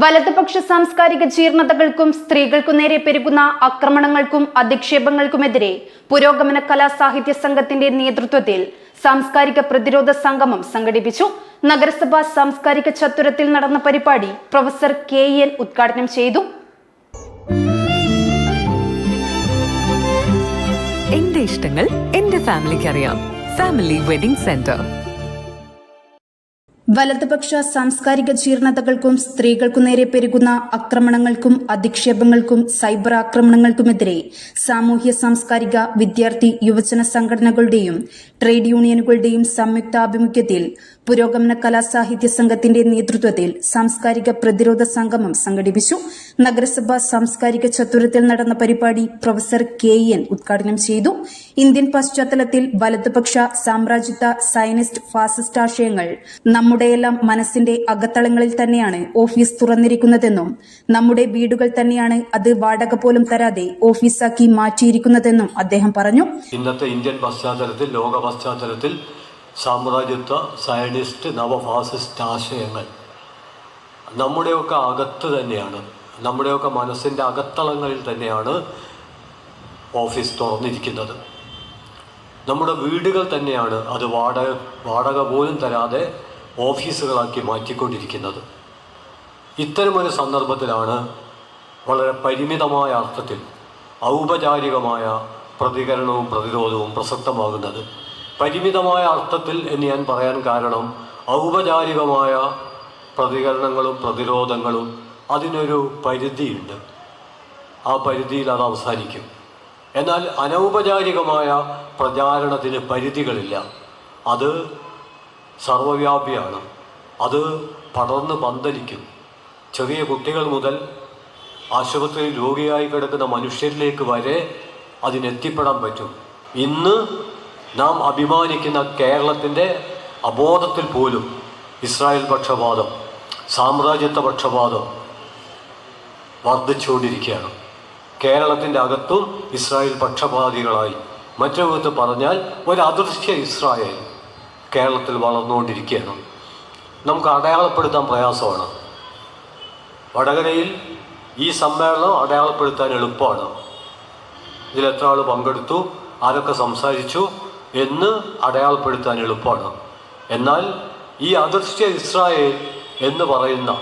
വലതുപക്ഷ സാംസ്കാരിക ജീർണതകൾക്കും സ്ത്രീകൾക്കു നേരെ പെരുകുന്ന ആക്രമണങ്ങൾക്കും അധിക്ഷേപങ്ങൾക്കുമെതിരെ പുരോഗമന കലാ സാഹിത്യ സംഘത്തിന്റെ നേതൃത്വത്തിൽ സാംസ്കാരിക പ്രതിരോധ സംഗമം സംഘടിപ്പിച്ചു. നഗരസഭാ സാംസ്കാരിക ചത്തുരത്തിൽ നടന്ന പരിപാടി പ്രൊഫസർ കെ എൻ ഉദ്ഘാടനം ചെയ്തു. എന്റെ ഇഷ്ടങ്ങൾ എന്റെ ഫാമിലിക്ക് അറിയാം. ഫാമിലി വെഡിംഗ് സെന്റർ വലതുപക്ഷ സാംസ്കാരിക ജീർണതകൾക്കും സ്ത്രീകൾക്കു നേരെ പെരുകുന്ന ആക്രമണങ്ങൾക്കും അധിക്ഷേപങ്ങൾക്കും സൈബർ ആക്രമണങ്ങൾക്കുമെതിരെ സാമൂഹ്യ സാംസ്കാരിക വിദ്യാർത്ഥി യുവജന സംഘടനകളുടെയും ട്രേഡ് യൂണിയനുകളുടെയും സംയുക്താഭിമുഖ്യത്തിൽ പുരോഗമന കലാസാഹിത്യ സംഘത്തിന്റെ നേതൃത്വത്തിൽ സാംസ്കാരിക പ്രതിരോധ സംഗമം സംഘടിപ്പിച്ചു. നഗരസഭാ സാംസ്കാരിക ചത്തുരത്തിൽ നടന്ന പരിപാടി പ്രൊഫസർ കെ എൻ ഉദ്ഘാടനം ചെയ്തു. ഇന്ത്യൻ പശ്ചാത്തലത്തിൽ വലതുപക്ഷ സാമ്രാജ്യത്വ സയനിസ്റ്റ് ഫാസിസ്റ്റ് ആശയങ്ങൾ നമ്മുടെയെല്ലാം മനസ്സിന്റെ അകത്തളങ്ങളിൽ തന്നെയാണ് ഓഫീസ് തുറന്നിരിക്കുന്നതെന്നും നമ്മുടെ വീടുകൾ തന്നെയാണ് അത് വാടക പോലും തരാതെ ഓഫീസാക്കി മാറ്റിയിരിക്കുന്നതെന്നും അദ്ദേഹം പറഞ്ഞു. ഇന്നത്തെ ഇന്ത്യൻ പശ്ചാത്തലത്തിൽ ലോക പശ്ചാത്തലത്തിൽ സാമ്രാജ്യത്വ സയനിസ്റ്റ് നവഫാസിസ്റ്റ് ആശയങ്ങൾ നമ്മുടെയൊക്കെ അകത്ത് തന്നെയാണ്. നമ്മുടെയൊക്കെ മനസ്സിന്റെ അകത്തളങ്ങളിൽ തന്നെയാണ് ഓഫീസ് തുറന്നിരിക്കുന്നത്. നമ്മുടെ വീടുകൾ തന്നെയാണ് അത് വാടക വാടക പോലും തരാതെ ഓഫീസുകളാക്കി മാറ്റിക്കൊണ്ടിരിക്കുന്നത്. ഇത്തരമൊരു സന്ദർഭത്തിലാണ് വളരെ പരിമിതമായ അർത്ഥത്തിൽ ഔപചാരികമായ പ്രതികരണവും പ്രതിരോധവും പ്രസക്തമാകുന്നത്. പരിമിതമായ അർത്ഥത്തിൽ എന്ന് ഞാൻ പറയാൻ കാരണം ഔപചാരികമായ പ്രതികരണങ്ങളും പ്രതിരോധങ്ങളും അതിനൊരു പരിധിയുണ്ട്. ആ പരിധിയിൽ അത് അവസാനിക്കും. എന്നാൽ അനൗപചാരികമായ പ്രചാരണത്തിന് പരിധികളില്ല. അത് സർവവ്യാപിയാണ്. അത് പടർന്ന് പന്തലിക്കും. ചെറിയ കുട്ടികൾ മുതൽ ആശുപത്രിയിൽ രോഗിയായി കിടക്കുന്ന മനുഷ്യരിലേക്ക് വരെ അതിനെത്തിപ്പെടാൻ പറ്റും. ഇന്ന് നാം അഭിമാനിക്കുന്ന കേരളത്തിന്റെ അബോധത്തിൽ പോലും ഇസ്രായേൽ പക്ഷപാതം സാമ്രാജ്യത്വ പക്ഷപാതം വർദ്ധിച്ചുകൊണ്ടിരിക്കുകയാണ്. കേരളത്തിന്റെ അകത്തും ഇസ്രായേൽ പക്ഷപാതികളായി. മറ്റൊരു വിധത്തിൽ പറഞ്ഞാൽ ഒരു അദൃശ്യ ഇസ്രായേൽ. കേരളത്തിൽ വളർന്നുകൊണ്ടിരിക്കുകയാണ്. നമുക്ക് അടയാളപ്പെടുത്താൻ പ്രയാസമാണ്. വടകരയിൽ ഈ സമ്മേളനം അടയാളപ്പെടുത്താൻ എളുപ്പമാണ്. ഇതിൽ എത്ര ആൾ പങ്കെടുത്തു ആരൊക്കെ സംസാരിച്ചു എന്ന് അടയാളപ്പെടുത്താൻ എളുപ്പമാണ്. എന്നാൽ ഈ അദൃശ്യ ഇസ്രായേൽ എന്ന് പറയുന്ന